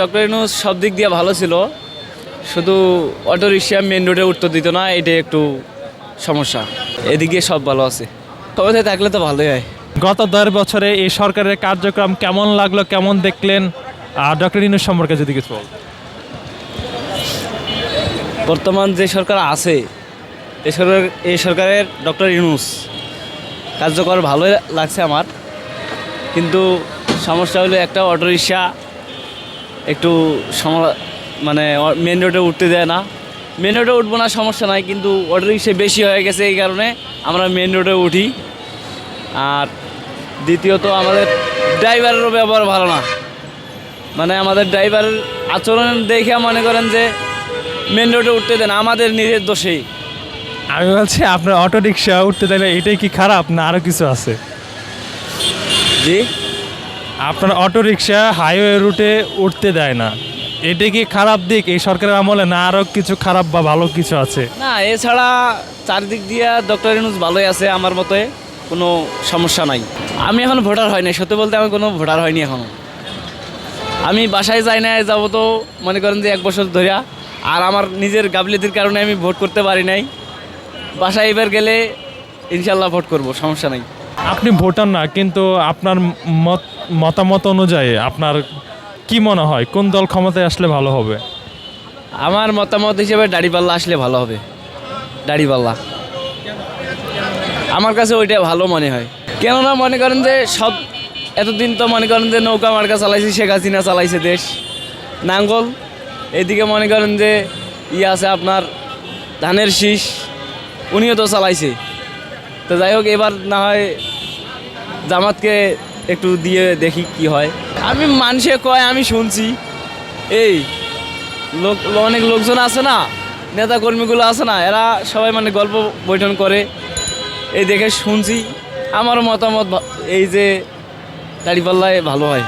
Doctor Yunus সব দিক দিয়ে ভালো ছিল। শুধু অটো রিক্সা মেন রোডে উত্তর দিত না এটা একটু সমস্যা। এদিকে সব ভালো আছে। তবে থাকলে তো ভালোই হয়। গত দশ বছরে এই সরকারের কার্যক্রম কেমন লাগল কেমন দেখলেন? আর ডক্টর ইনুস সম্পর্কে যদি কিছু বল। বর্তমান যে সরকার আছে এই সরকার এই সরকারের ডক্টর ইনুস কার্যকর ভালোই লাগছে আমার। কিন্তু সমস্যা হলো একটা অটো রিক্সা একটু সম- মানে মেন রোডে উঠতে দেয় না। মেন রোডে উঠবো না সমস্যা নাই কিন্তু অটো রিক্সা বেশি হয়ে গেছে এই কারণে আমরা মেন রোডে উঠি। আর দ্বিতীয়ত আমাদের ড্রাইভারেরও ব্যবহার ভালো না। মানে আমাদের ড্রাইভারের আচরণ দেখে মনে করেন যে মেন রোডে উঠতে দেন আমাদের নিজের দোষেই। আমি বলছি আপনার অটো রিক্সা উঠতে দিলে এটাই কি খারাপ না আরও কিছু আছে? জি? আপনার অটো রিক্সা হাইওয়ে রুটে উঠতে দেয় না। এটা কি খারাপ দিক? এই সরকারের আমলে না আরও কিছু খারাপ বা ভালো কিছু আছে? না, এছাড়া চারদিক দিয়ে ডক্টর ইনুস ভালোই আছে আমার মতে, কোনো সমস্যা নাই। আমি এখন ভোটার হয়নি, সত্যি বলতে আমি কোনো ভোটার হয়নি এখনও। আমি বাসায় যাই না যাব তো মনে করেন যে এক বছর ধরিয়া, আর আমার নিজের গাফলিতির কারণে আমি ভোট করতে পারি নাই। বাসায় এবার গেলে ইনশাল্লাহ ভোট করব, সমস্যা নাই। আপনি ভোটার না, কিন্তু আপনার মত, মতামত অনুযায়ী আপনার কি মনে হয়? কোন দল ক্ষমতায় আসলে ভালো হবে? আমার মতামত হিসেবে দাড়িপাল্লা আসলে ভালো হবে। দাড়িপাল্লা আমার কাছে ওইটা ভালো মনে হয়। কেননা মনে করেন যে সব, এতদিন তো মনে করেন যে নৌকা মার্কা চালাইছে, শেখ হাসিনা চালাইছে দেশ। নাঙ্গল, এদিকে মনে করেন যে ইয়ে আছে আপনার ধানের শীষ, উনিও তো চালাইছে। তো যাই হোক, এবার না হয় জামাতকে একটু দিয়ে দেখি কি হয়। আমি মানুষে কয়, আমি শুনছি। এই, লোক, অনেক লোকজন আছে না নেতা কর্মীগুলো আছে না, এরা সবাই মানে গল্প বৈঠন করে। এই দেখে শুনছি, আমারও মতামত এই যে দাড়িপাল্লায় ভালো হয়।